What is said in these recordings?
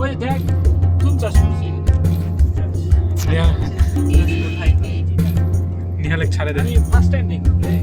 ওই দেখ তুম চাষ করছি। নিহালেক ছাড়ে আমি ফার্স্ট টাইম দেখলাম রে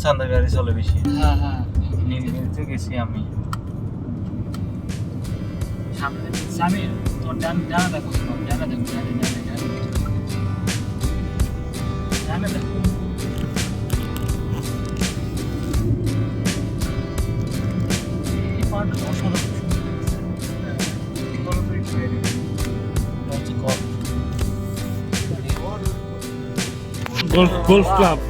আছে এখানে চান্দা গাড়ি চলে বেশি হ্যাঁ হ্যাঁ নীলগিরিতে গেছি আমি সামনে সামনে তোর ডান ডানা দেখো শোনো, ডানা দেখো ডানে ডানে ডানে ডানে দেখো এই পাহাড়টা অসাধারণ সুন্দর লাগছে। এটা হচ্ছে call. Golf golf club golf club।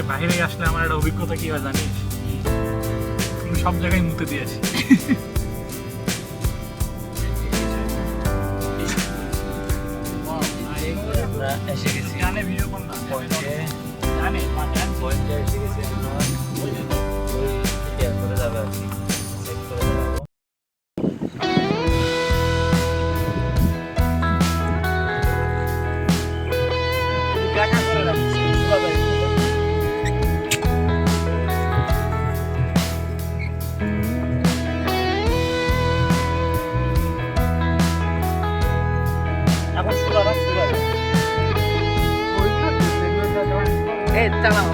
এই বাইরে আসলে আমার একটা অভিজ্ঞতা কি হয় জানিস? আমি সব জায়গায় মুতে দিয়েছি। এসে গেছি। গানে ভিডিও কর না জানে এসে গেছি। চালাও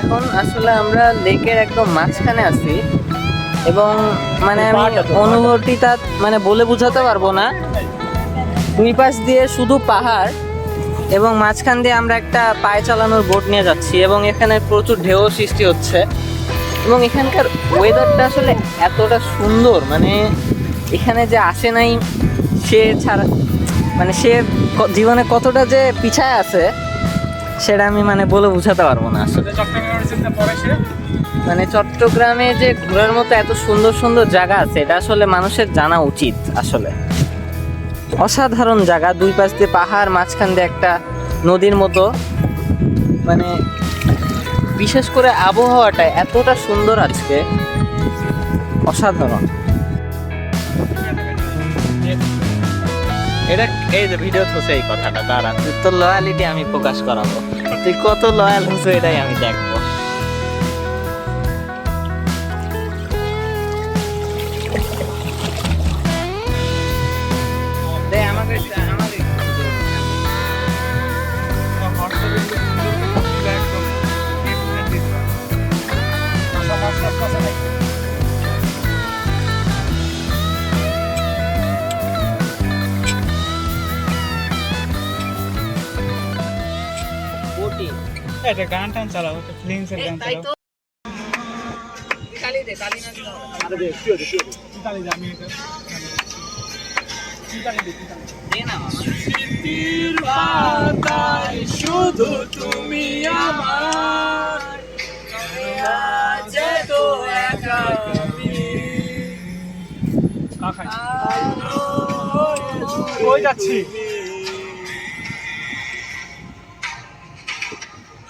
এখন আসলে আমরা লেকের একদম মাঝখানে আছি এবং মানে আমি অনুভূতিটা মানে বলে বোঝাতে পারব না। দুই পাশ দিয়ে শুধু পাহাড় এবং মাঝখান দিয়ে আমরা একটা পায়ে চালানোর বোট নিয়ে যাচ্ছি এবং এখানে প্রচুর ঢেউ সৃষ্টি হচ্ছে এবং এখানকার ওয়েদারটা আসলে এতটা সুন্দর মানে এখানে যে আসে নাই সে ছাড়া মানে সে জীবনে কতটা যে পিছায় আছে, সেটা আমি মানে বলে বোঝাতে পারব না আসলে। মানে চট্টগ্রামে যে ঘোরার মতো এত সুন্দর সুন্দর জায়গা আছে, এটা আসলে মানুষের জানা উচিত আসলে। অসাধারণ জায়গা, দুই পাশ দিয়ে পাহাড়, মাঝখান দিয়ে একটা নদীর মতো। মানে বিশেষ করে আবহাওয়াটা এতটা সুন্দর আজকে। অসাধারণ। এটা এই যে ভিডিও তো এই কথাটা, দাঁড়া তুই তোর লয়ালিটি আমি প্রকাশ করাবো। তুই কত লয়াল হচ্ছে এটাই আমি দেখব। এটা গান টান চালাও একটা ফিলিংসের গান চালাও। তো। কালি দে কালি না দিলে হবে না। আরে দে শিও দে। শিও দে আমি এটা দে না শুধু তুমি আমার। তো একা যাচ্ছি?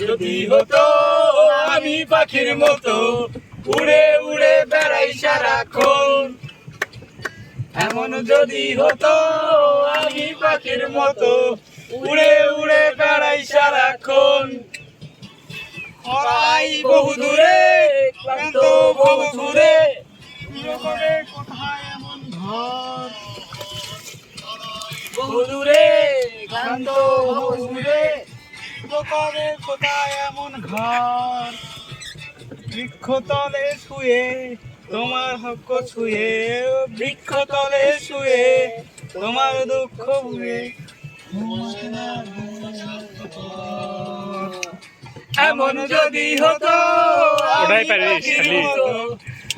যদি হতো আমি পাখির মতো উড়ে উড়ে বেড়াই সারাক্ষণ। এমন যদি হতো আমি পাখির মতো উড়ে উড়ে বেড়াই সারাক্ষণ। হারাই বহু দূরে ক্লান্ত বহু দূরে। কোথায় এমন ঘর? বহু দূরে ক্লান্ত বহু দূরে। কোথায় এমন ঘর? বৃক্ষতলে শুয়ে তোমার হক ছুঁয়ে বৃক্ষতলে শুয়ে তোমার দুঃখ ভুয়ে এমন যদি হতো ওটাই পারিস, খালি।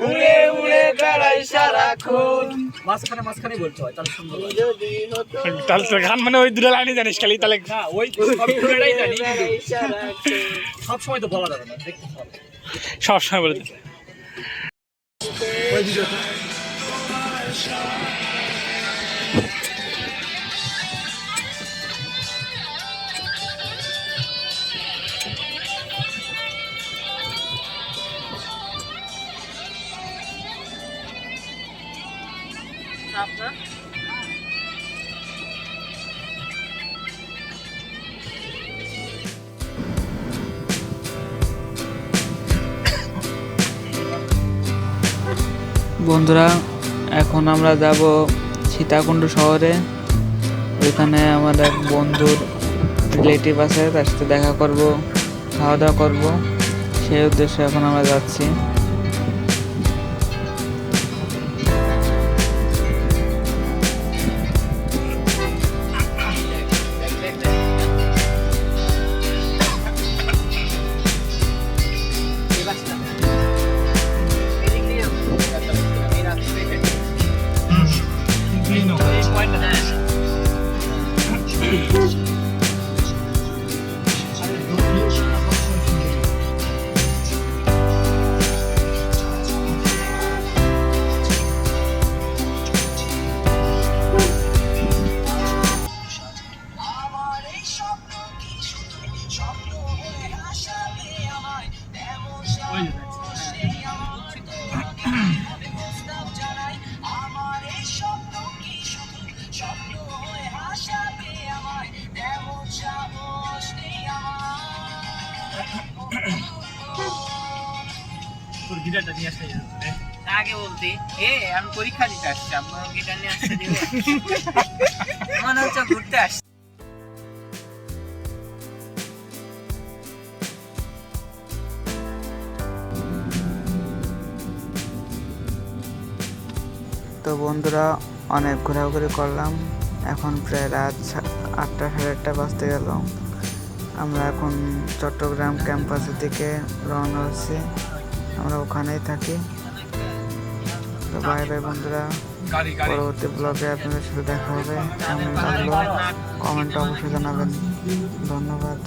উড়ে উড়ে বেড়াই সারাক্ষণ মাঝখানে মাঝখানে বলতে হয় তাহলে সুন্দর লাগে। যদি হতো তাহলে গান মানে ওই দুটো লাইনই জানিস খালি তাহলে না ওই সব জানি সময় তো বলা যাবে না দেখতে হবে সবসময় বলে দিতে। ওই বন্ধুরা, এখন আমরা যাব সীতাকুণ্ড শহরে। ওইখানে আমার এক বন্ধুর রিলেটিভ আছে, তার সাথে দেখা করব খাওয়া দাওয়া করব। সেই উদ্দেশ্যে এখন আমরা যাচ্ছি। গিটারটা নিয়ে আসতে আগে বলতি। এ আমি পরীক্ষা দিতে আসছি আপনার গিটার নিয়ে আসতে দিবে। মনে হচ্ছে ঘুরতে আসছি। তো বন্ধুরা অনেক ঘোরাঘুরি করলাম। এখন প্রায় রাত সা- আটটা সাড়ে আটটা বাজতে গেল। আমরা এখন চট্টগ্রাম ক্যাম্পাসের দিকে রওনা হচ্ছি। আমরা ওখানেই থাকি। তো বাই বাই বন্ধুরা। পরবর্তী ব্লগে আপনাদের সাথে দেখা হবে। কেমন লাগল কমেন্ট অবশ্যই জানাবেন। ধন্যবাদ।